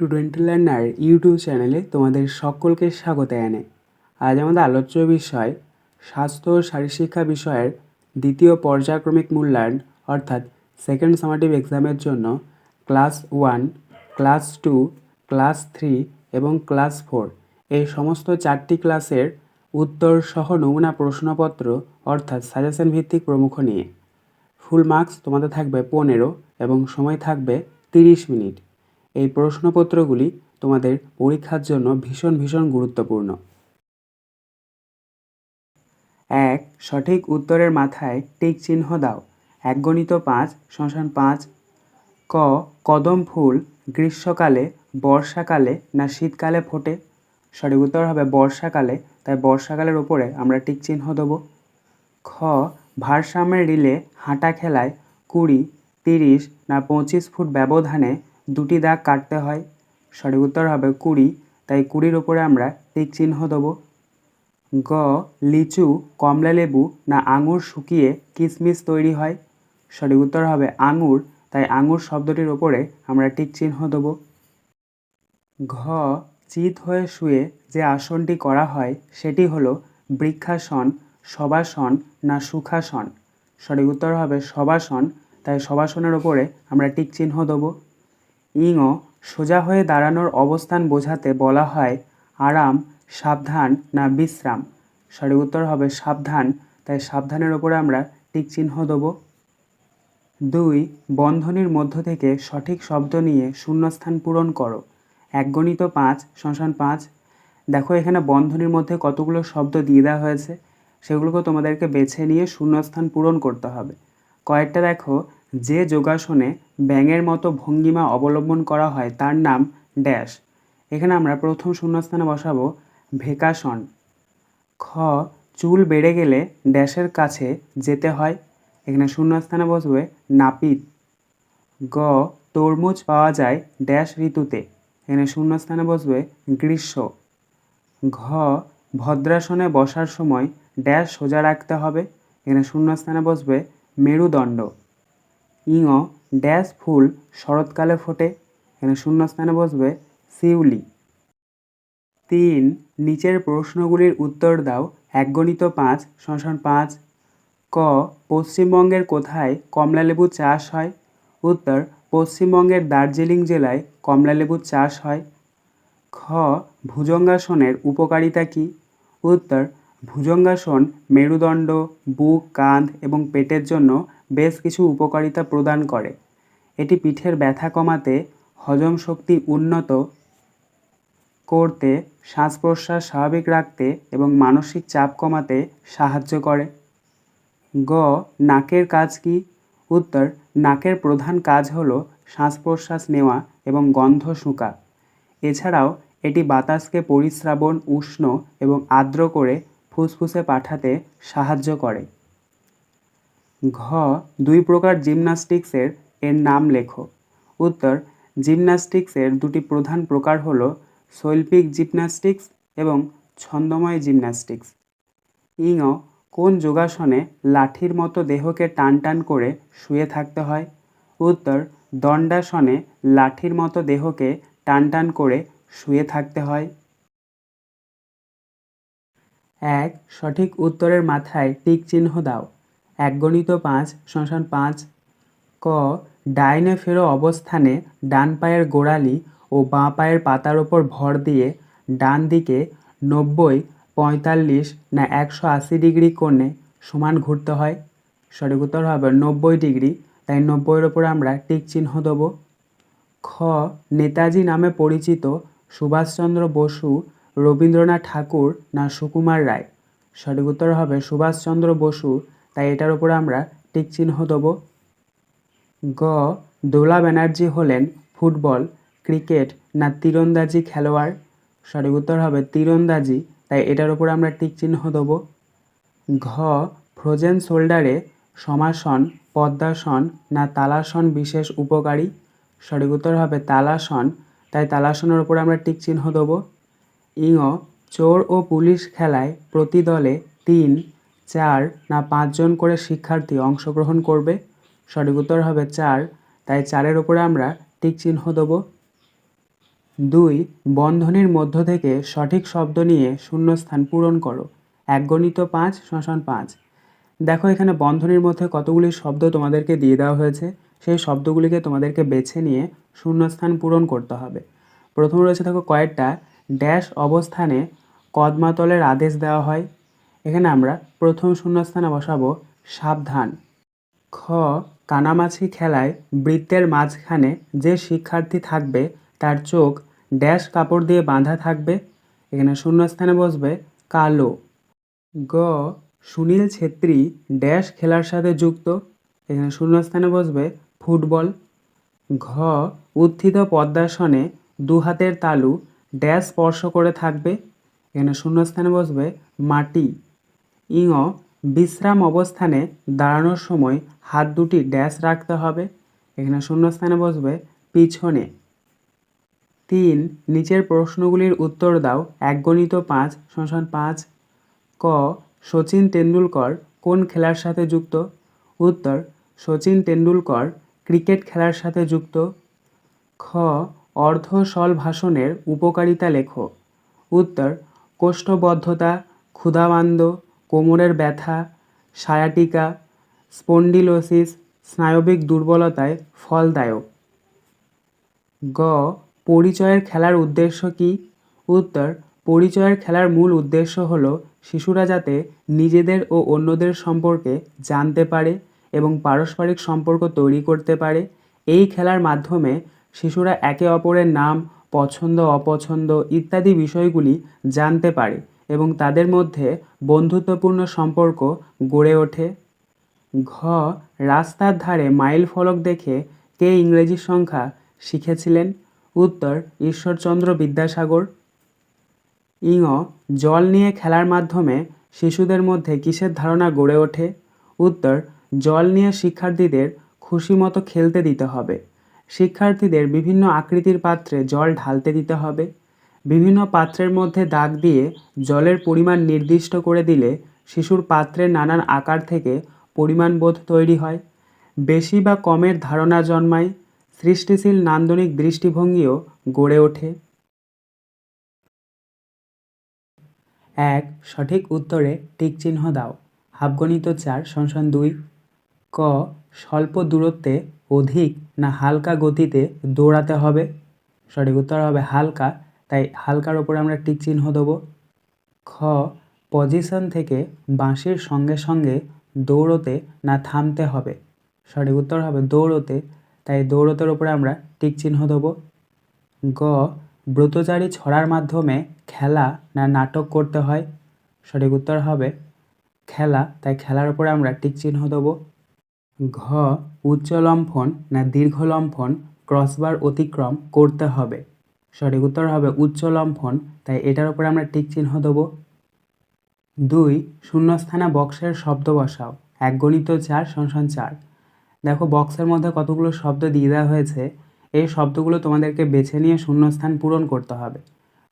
Student learner YouTube চ্যানেলে তোমাদের সকলকে স্বাগত জানাই। আজ আমাদের আলোচ্য বিষয়, স্বাস্থ্য ও শারীরশিক্ষা বিষয়ের দ্বিতীয় পর্যায়ক্রমিক মূল্যায়ন, অর্থাৎ সেকেন্ড সামাটিভ এক্সামের জন্য class one class two class three এবং ক্লাস ফোর এই সমস্ত চারটি ক্লাসের উত্তর সহ নমুনা প্রশ্নপত্র, অর্থাৎ সাজেশন ভিত্তিক প্রমুখ নিয়ে। ফুল মার্কস তোমাদের থাকবে পনেরো এবং সময় থাকবে তিরিশ মিনিট। এই প্রশ্নপত্রগুলি তোমাদের পরীক্ষার জন্য ভীষণ ভীষণ গুরুত্বপূর্ণ। এক, সঠিক উত্তরের মাথায় টিক চিহ্ন দাও। এক গণিত পাঁচ, শ্মশান পাঁচ। ক, কদম ফুল গ্রীষ্মকালে, বর্ষাকালে না শীতকালে ফোটে? সঠিক উত্তর হবে বর্ষাকালে, তাই বর্ষাকালের ওপরে আমরা টিক চিহ্ন দেবো। খ, ভারসাম্যের রিলে হাঁটা খেলায় কুড়ি, তিরিশ না পঁচিশ ফুট ব্যবধানে দুটি দাগ কাটতে হয়। সঠিক উত্তর হবে কুড়ি, তাই কুড়ির ওপরে আমরা টিক চিহ্ন দেবো। গ, লিচু কমলালেবু না আঙুর শুকিয়ে কিশমিশ তৈরি হয়। সঠিক উত্তর হবে আঙুর, তাই আঙুর শব্দটির ওপরে আমরা টিক চিহ্ন দেবো। ঘ, চিত হয়ে শুয়ে যে আসনটি করা হয়, সেটি হলো বৃক্ষাসন শবাসন না সুখাসন। সঠিক উত্তর হবে শবাসন তাই শবাসনের ওপরে আমরা টিক চিহ্ন দেবো। ইঙ সোজা হয়ে দাঁড়ানোর অবস্থান বোঝাতে বলা হয়, আরাম, সাবধান না বিশ্রাম? সঠিক উত্তর হবে সাবধান, তাই সাবধানের ওপরে আমরা টিক চিহ্ন দেবো। দুই, বন্ধনীর মধ্য থেকে সঠিক শব্দ নিয়ে শূন্যস্থান পূরণ করো। এক গণিত পাঁচ, শ্মশান পাঁচ। দেখো, এখানে বন্ধনীর মধ্যে কতগুলো শব্দ দিয়ে দেওয়া হয়েছে, সেগুলোকে তোমাদেরকে বেছে নিয়ে শূন্যস্থান পূরণ করতে হবে। কয়েকটা দেখো যে যোগাসনে ব্যাঙের মতো ভঙ্গিমা অবলম্বন করা হয় তার নাম ড্যাশ। এখানে আমরা প্রথম শূন্যস্থানে বসাবো ভেকাসন। খ, চুল বেড়ে গেলে ড্যাশের কাছে যেতে হয়। এখানে শূন্যস্থানে বসবে নাপিত। গ, তরমুজ পাওয়া যায় ড্যাশ ঋতুতে। এখানে শূন্যস্থানে বসবে গ্রীষ্ম। ঘ, ভদ্রাসনে বসার সময় ড্যাশ সোজা রাখতে হবে। এখানে শূন্যস্থানে বসবে মেরুদণ্ড। ইঙ ড্যাশ ফুল শরৎকালে ফোটে। এখানে শূন্যস্থানে বসবে শিউলি তিন, নিচের প্রশ্নগুলির উত্তর দাও এক গণিত পাঁচ শ্মশান পাঁচ। ক, পশ্চিমবঙ্গের কোথায় কমলালেবু চাষ হয়? উত্তর, পশ্চিমবঙ্গের দার্জিলিং জেলায় কমলালেবু চাষ হয়। খ, ভুজঙ্গাসনের উপকারিতা কী? উত্তর ভুজঙ্গাসন, মেরুদণ্ড, বুক, কাঁধ এবং পেটের জন্য বেশ কিছু উপকারিতা প্রদান করে। এটি পিঠের ব্যথা কমাতে, হজম শক্তি উন্নত করতে শ্বাস প্রশ্বাস স্বাভাবিক রাখতে এবং মানসিক চাপ কমাতে সাহায্য করে। গ, নাকের কাজ কি? উত্তর, নাকের প্রধান কাজ হলো শ্বাস প্রশ্বাস নেওয়া এবং গন্ধ শুঁকা। এছাড়াও এটি বাতাসকে পরিশ্রাবণ, উষ্ণ এবং আর্দ্র করে ফুসফুসে পাঠাতে সাহায্য করে। ঘ, দুই প্রকার জিমনাস্টিক্সের এর নাম লেখো। উত্তর, জিমনাস্টিক্সের দুটি প্রধান প্রকার হলো শৈল্পিক জিমনাস্টিক্স এবং ছন্দময় জিমনাস্টিক্স। ইঙ, কোন যোগাসনে লাঠির মতো দেহকে টান টান করে শুয়ে থাকতে হয়? উত্তর, দণ্ডাসনে লাঠির মতো দেহকে টান টান করে শুয়ে থাকতে হয়। এক, সঠিক উত্তরের মাথায় টিক চিহ্ন দাও। এক গণিত পাঁচ শ্মশান পাঁচ। ক, ডাইনে ফেরো অবস্থানে ডান পায়ের গোড়ালি ও বাঁ পায়ের পাতার ওপর ভর দিয়ে ডান দিকে নব্বই, পঁয়তাল্লিশ না একশো আশি ডিগ্রি কোণে সমান ঘুরতে হয়। সঠিক উত্তর হবে নব্বই ডিগ্রি। তাই নব্বইয়ের ওপর আমরা টিক চিহ্ন দেবো। খ, নেতাজি নামে পরিচিত সুভাষচন্দ্র বসু রবীন্দ্রনাথ ঠাকুর না সুকুমার রায়? সঠিক উত্তর হবে সুভাষচন্দ্র বসু। তাই এটার উপরে আমরা টিক চিহ্ন দেবো। গ, দোলা ব্যানার্জি হলেন ফুটবল, ক্রিকেট না তীরন্দাজি খেলোয়াড়? সঠিক উত্তর হবে তীরন্দাজি। তাই এটার উপরে আমরা টিক চিহ্ন দেবো। ঘ, ফ্রোজেন শোল্ডারে সমাসন, পদ্মাসন না তালাসন বিশেষ উপকারী? সঠিক উত্তর হবে তালাসন। তাই তালাসনের উপরে আমরা টিক চিহ্ন দেবো। ইঙ চোর ও পুলিশ খেলায় প্রতি দলে তিন, চার না পাঁচজন করে শিক্ষার্থী অংশগ্রহণ করবে। সঠিক উত্তর হবে চার, তাই চারের ওপরে আমরা টিক চিহ্ন দেবো। দুই, বন্ধনীর মধ্য থেকে সঠিক শব্দ নিয়ে শূন্যস্থান পূরণ করো। এক গণিত পাঁচ শ্মশান পাঁচ। দেখো এখানে বন্ধনীর মধ্যে কতগুলি শব্দ তোমাদেরকে দিয়ে দেওয়া হয়েছে। সেই শব্দগুলিকে তোমাদেরকে বেছে নিয়ে শূন্যস্থান পূরণ করতে হবে। প্রথম রয়েছে দেখো কয়েকটা। ড্যাশ অবস্থানে কদমাতলের আদেশ দেওয়া হয়। এখানে আমরা প্রথম শূন্যস্থানে বসাবো সাবধান। খ, কানামাছি খেলায় বৃত্তের মাঝখানে যে শিক্ষার্থী থাকবে, তার চোখ ড্যাশ কাপড় দিয়ে বাঁধা থাকবে। এখানে শূন্যস্থানে বসবে কালো। গ, সুনীল ছেত্রী ড্যাশ খেলার সাথে যুক্ত। এখানে শূন্যস্থানে বসবে ফুটবল। ঘ, উত্থিত পদ্মাসনে দু হাতের তালু ড্যাশ স্পর্শ করে থাকবে। এখানে শূন্যস্থানে বসবে মাটি। ইঙ বিশ্রাম অবস্থানে দাঁড়ানোর সময় হাত দুটি ড্যাশ রাখতে হবে। এখানে শূন্যস্থানে বসবে পিছনে। তিন, নিচের প্রশ্নগুলির উত্তর দাও। এক গণিত পাঁচ, শোষণ পাঁচ। ক সচিন তেন্ডুলকর কোন খেলার সাথে যুক্ত? উত্তর সচিন তেন্ডুলকর ক্রিকেট খেলার সাথে যুক্ত। খ অর্ধ ভাষণের উপকারিতা লেখো। উত্তর, কোষ্ঠবদ্ধতা ক্ষুধামান্দ কোমরের ব্যথা, সায়াটিকা, স্পন্ডিলোসিস, স্নায়বিক দুর্বলতায় ফলদায়ক। গ, পরিচয়ের খেলার উদ্দেশ্য কী? উত্তর, পরিচয়ের খেলার মূল উদ্দেশ্য হল শিশুরা যাতে নিজেদের ও অন্যদের সম্পর্কে জানতে পারে এবং পারস্পরিক সম্পর্ক তৈরি করতে পারে। এই খেলার মাধ্যমে শিশুরা একে অপরের নাম, পছন্দ, অপছন্দ ইত্যাদি বিষয়গুলি জানতে পারে এবং তাদের মধ্যে বন্ধুত্বপূর্ণ সম্পর্ক গড়ে ওঠে। ঘ, রাস্তার ধারে মাইল ফলক দেখে কে ইংরেজি সংখ্যা শিখেছিলেন? উত্তর, ঈশ্বরচন্দ্র বিদ্যাসাগর। ইঙ, জল নিয়ে খেলার মাধ্যমে শিশুদের মধ্যে কিসের ধারণা গড়ে ওঠে? উত্তর, জল নিয়ে শিক্ষার্থীদের খুশি মতো খেলতে দিতে হবে। শিক্ষার্থীদের বিভিন্ন আকৃতির পাত্রে জল ঢালতে দিতে হবে। বিভিন্ন পাত্রের মধ্যে দাগ দিয়ে জলের পরিমাণ নির্দিষ্ট করে দিলে শিশুর পাত্রের নানান আকার থেকে পরিমাণবোধ তৈরি হয়। বেশি বা কমের ধারণা জন্মায়, সৃষ্টিশীল নান্দনিক দৃষ্টিভঙ্গিও গড়ে ওঠে। এক, সঠিক উত্তরে টিক চিহ্ন দাও। হাফগণিত চার সংসান দুই। ক স্বল্প দূরত্বে অধিক না হালকা গতিতে দৌড়াতে হবে? সঠিক উত্তর হবে হালকা। তাই হালকার ওপরে আমরা টিক চিহ্ন দেবো। খ পজিশন থেকে বাঁশির সঙ্গে সঙ্গে দৌড়তে না থামতে হবে। সঠিক উত্তর হবে দৌড়তে। তাই দৌড়তের ওপরে আমরা টিক চিহ্ন দেবো। গ, ব্রতচারী ছড়ার মাধ্যমে খেলা না নাটক করতে হয়? সঠিক উত্তর হবে খেলা। তাই খেলার ওপরে আমরা টিক চিহ্ন দেবো। ঘ উচ্চ লম্ফন না দীর্ঘ লম্ফন ক্রসবার অতিক্রম করতে হবে। সঠিক উত্তর হবে উচ্চ লম্ফন তাই এটার উপরে আমরা টিক চিহ্ন দেবো। দুই, শূন্যস্থানে বক্সের শব্দ বসাও এক গণিত চার সংসান চার। দেখো বক্সের মধ্যে কতগুলো শব্দ দিয়ে দেওয়া হয়েছে, এই শব্দগুলো তোমাদেরকে বেছে নিয়ে শূন্যস্থান পূরণ করতে হবে।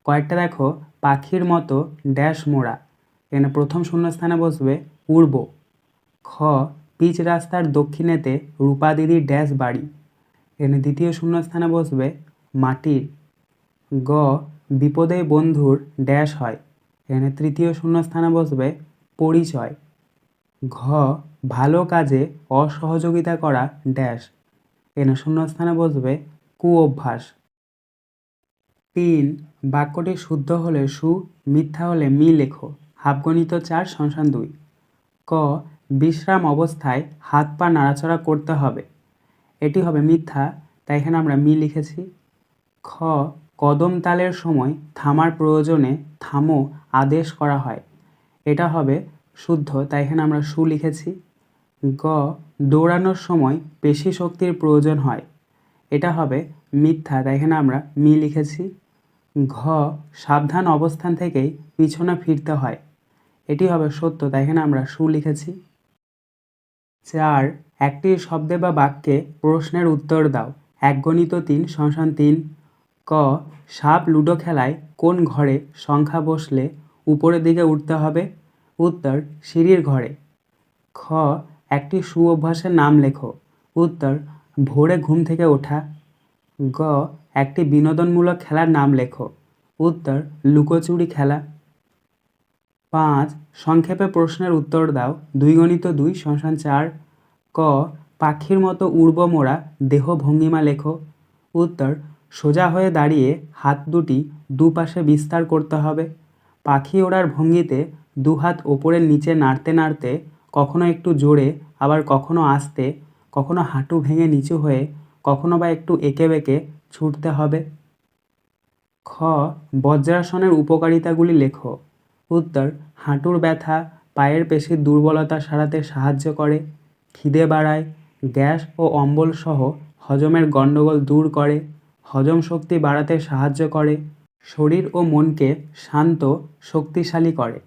কয়েকটা দেখো, পাখির মতো ড্যাশ মোড়া, এখানে প্রথম শূন্যস্থানে বসবে পূর্ব। খ পিচ রাস্তার দক্ষিণেতে রূপা দিদির ড্যাশ বাড়ি। এখানে দ্বিতীয় শূন্যস্থানে বসবে মাটির গ বিপদে বন্ধুর ড্যাশ হয়। এখানে তৃতীয় শূন্যস্থানে বসবে পরিচয়। ঘ ভালো কাজে অসহযোগিতা করা ড্যাশ। এখানে শূন্যস্থানে বসবে কু অভ্যাস তিন বাক্যটি শুদ্ধ হলে সু, মিথ্যা হলে মি লেখো। হাফগণিত চার সংসান দুই। ক বিশ্রাম অবস্থায় হাত পা নাড়াচড়া করতে হবে। এটি হবে মিথ্যা, তাই এখানে আমরা মি লিখেছি। খ, কদম তালের সময় থামার প্রয়োজনে থামো আদেশ করা হয়। এটা হবে শুদ্ধ, তাই এখানে আমরা সু লিখেছি। গ, দৌড়ানোর সময় পেশি শক্তির প্রয়োজন হয়। এটা হবে মিথ্যা, তাই এখানে আমরা মি লিখেছি। ঘ, সাবধান অবস্থান থেকেই পিছনে ফিরতে হয়। এটি হবে সত্য, তাই এখানে আমরা সু লিখেছি। চার একটি শব্দে বা বাক্যে প্রশ্নের উত্তর দাও। এক গণিত তিন সংসান তিন। ক, সাপ লুডো খেলায় কোন ঘরে সংখ্যা বসলে উপরের দিকে উঠতে হবে? উত্তর, সিঁড়ির ঘরে। খ, একটি সু অভ্যাসের নাম লেখো। উত্তর, ভোরে ঘুম থেকে ওঠা। গ, একটি বিনোদনমূলক খেলার নাম লেখো। উত্তর, লুকোচুরি খেলা। পাঁচ, সংক্ষেপে প্রশ্নের উত্তর দাও। দুই গণিত দুই শশান চার। ক, পাখির মতো উড়ব মোড়া, দেহ ভঙ্গিমা লেখো। উত্তর, সোজা হয়ে দাঁড়িয়ে হাত দুটি দুপাশে বিস্তার করতে হবে। পাখি ওড়ার ভঙ্গিতে দু হাত ওপরের নিচে নাড়তে নাড়তে, কখনো একটু জোরে, আবার কখনো আস্তে, কখনো হাঁটু ভেঙে নিচু হয়ে, কখনো বা একটু এঁকে বেঁকে ছুটতে হবে। খ, বজ্রাসনের উপকারিতাগুলি লেখো। উত্তর, হাঁটুর ব্যথা, পায়ের পেশির দুর্বলতা সারাতে সাহায্য করে, খিদে বাড়ায়, গ্যাস ও অম্বল সহ হজমের গণ্ডগোল দূর করে, হজম শক্তি বাড়াতে সাহায্য করে, শরীর ও মনকে শান্ত, শক্তিশালী করে।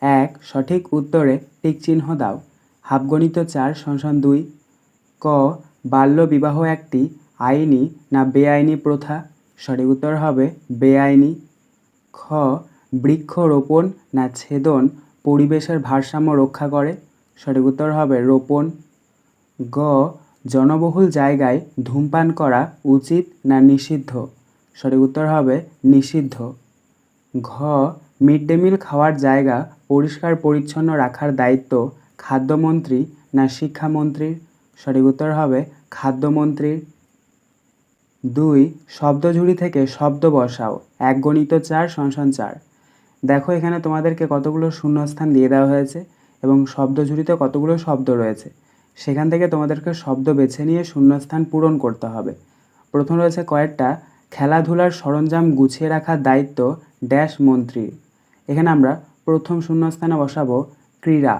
এক, সঠিক উত্তরে টিক চিহ্ন দাও। হাফগণিত চার শোষণ দুই। ক, বাল্য বিবাহ একটি, আইনি না বেআইনি প্রথা? সঠিক উত্তর হবে বেআইনি। খ, বৃক্ষরোপণ না ছেদন পরিবেশের ভারসাম্য রক্ষা করে? সঠিক উত্তর হবে রোপণ। গ, জনবহুল জায়গায় ধূমপান করা উচিত না নিষিদ্ধ? সঠিক উত্তর হবে নিষিদ্ধ। ঘ, মিড ডে মিল খাওয়ার জায়গা পরিষ্কার পরিচ্ছন্ন রাখার দায়িত্ব খাদ্যমন্ত্রী না শিক্ষামন্ত্রীর? সঠিক উত্তর হবে খাদ্যমন্ত্রীর। দুই, শব্দঝুড়ি থেকে শব্দ বসাও। এক গণিত চার সংসান চার। দেখো এখানে তোমাদেরকে কতগুলো শূন্যস্থান দিয়ে দেওয়া হয়েছে এবং শব্দঝুড়িতে কতগুলো শব্দ রয়েছে। সেখান থেকে তোমাদেরকে শব্দ বেছে নিয়ে শূন্যস্থান পূরণ করতে হবে। প্রথম রয়েছে কয়েকটা, খেলাধুলার সরঞ্জাম গুছিয়ে রাখার দায়িত্ব ড্যাশ মন্ত্রীর এখানে আমরা প্রথম শূন্যস্থানে বসাবো ক্রীড়া।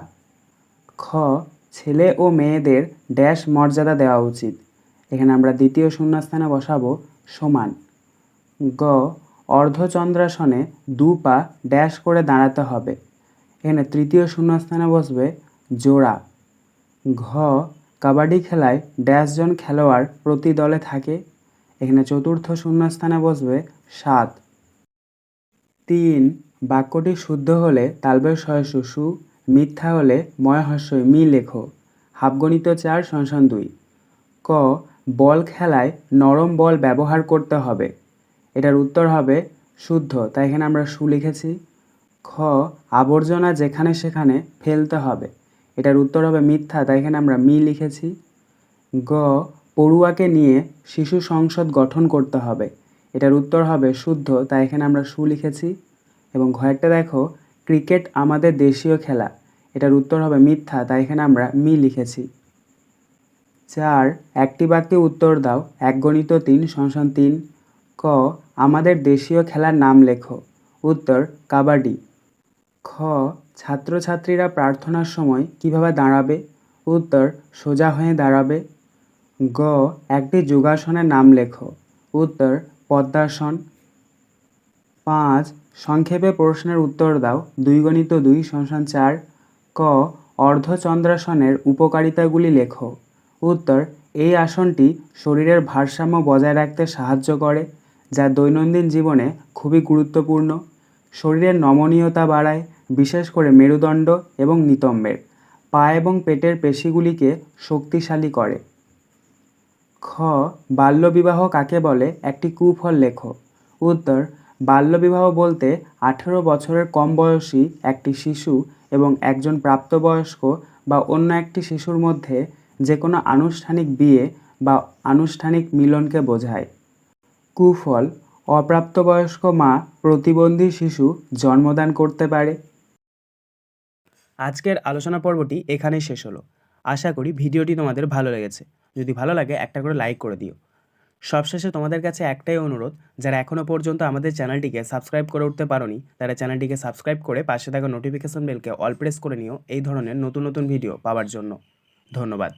খ, ছেলে ও মেয়েদের ড্যাশ মর্যাদা দেওয়া উচিত। এখানে আমরা দ্বিতীয় শূন্যস্থানে বসাবো সমান। গ, অর্ধচন্দ্রাসনে দু পা ড্যাশ করে দাঁড়াতে হবে। এখানে তৃতীয় শূন্যস্থানে বসবে জোড়া। ঘ, কাবাডি খেলায় ড্যাশ জন খেলোয়াড় প্রতি দলে থাকে। এখানে চতুর্থ শূন্যস্থানে বসবে সাত। তিন, বাক্যটি শুদ্ধ হলে তালবের শয় শুশু মিথ্যা হলে ময় হস্যই মি লেখো। হাফগণিত চার সংসান দুই। ক বল খেলায় নরম বল ব্যবহার করতে হবে। এটার উত্তর হবে শুদ্ধ, তাই এখানে আমরা সু লিখেছি। খ, আবর্জনা যেখানে সেখানে ফেলতে হবে। এটার উত্তর হবে মিথ্যা, তাই এখানে আমরা মি লিখেছি। গ, পড়ুয়াকে নিয়ে শিশু সংসদ গঠন করতে হবে। এটার উত্তর হবে শুদ্ধ, তাই এখানে আমরা সু লিখেছি। এবং ঘয়েরটা দেখো, ক্রিকেট আমাদের দেশীয় খেলা। এটার উত্তর হবে মিথ্যা, তাই এখানে আমরা মি লিখেছি। চার, একটি বাক্যে উত্তর দাও। এক গণিত তিন সংসান তিন। ক, আমাদের দেশীয় খেলার নাম লেখো। উত্তর, কাবাডি। খ, ছাত্রছাত্রীরা প্রার্থনার সময় কীভাবে দাঁড়াবে? উত্তর, সোজা হয়ে দাঁড়াবে। গ, একটি যোগাসনের নাম লেখো। উত্তর, পদ্মাসন। পাঁচ, সংক্ষেপে প্রশ্নের উত্তর দাও। দুই গণিত দুই সংসান চার। ক, অর্ধচন্দ্রাসনের উপকারিতাগুলি লেখো। উত্তর, এই আসনটি শরীরের ভারসাম্য বজায় রাখতে সাহায্য করে, যা দৈনন্দিন জীবনে খুবই গুরুত্বপূর্ণ। শরীরের নমনীয়তা বাড়ায়, বিশেষ করে মেরুদণ্ড এবং নিতম্বের। পা এবং পেটের পেশিগুলিকে শক্তিশালী করে। খ, বাল্যবিবাহ কাকে বলে? একটি কুফল লেখো। উত্তর, বাল্যবিবাহ বলতে আঠেরো বছরের কম বয়সী একটি শিশু এবং একজন প্রাপ্তবয়স্ক বা অন্য একটি শিশুর মধ্যে যে কোনো আনুষ্ঠানিক বিয়ে বা আনুষ্ঠানিক মিলনকে বোঝায়। কুফল, অপ্রাপ্তবয়স্ক মা প্রতিবন্ধী শিশু জন্মদান করতে পারে। আজকের আলোচনা পর্বটি এখানেই শেষ হলো। আশা করি ভিডিওটি তোমাদের ভালো লেগেছে। যদি ভালো লাগে, একটা করে লাইক করে দিও। সবশেষে তোমাদের কাছে একটাই অনুরোধ, যারা এখনও পর্যন্ত আমাদের চ্যানেলটিকে সাবস্ক্রাইব করে উঠতে পারোনি, তারা চ্যানেলটিকে সাবস্ক্রাইব করে পাশে থাকা নোটিফিকেশন বেলকে অল প্রেস করে নিও, এই ধরনের নতুন নতুন ভিডিও পাওয়ার জন্য। ধন্যবাদ।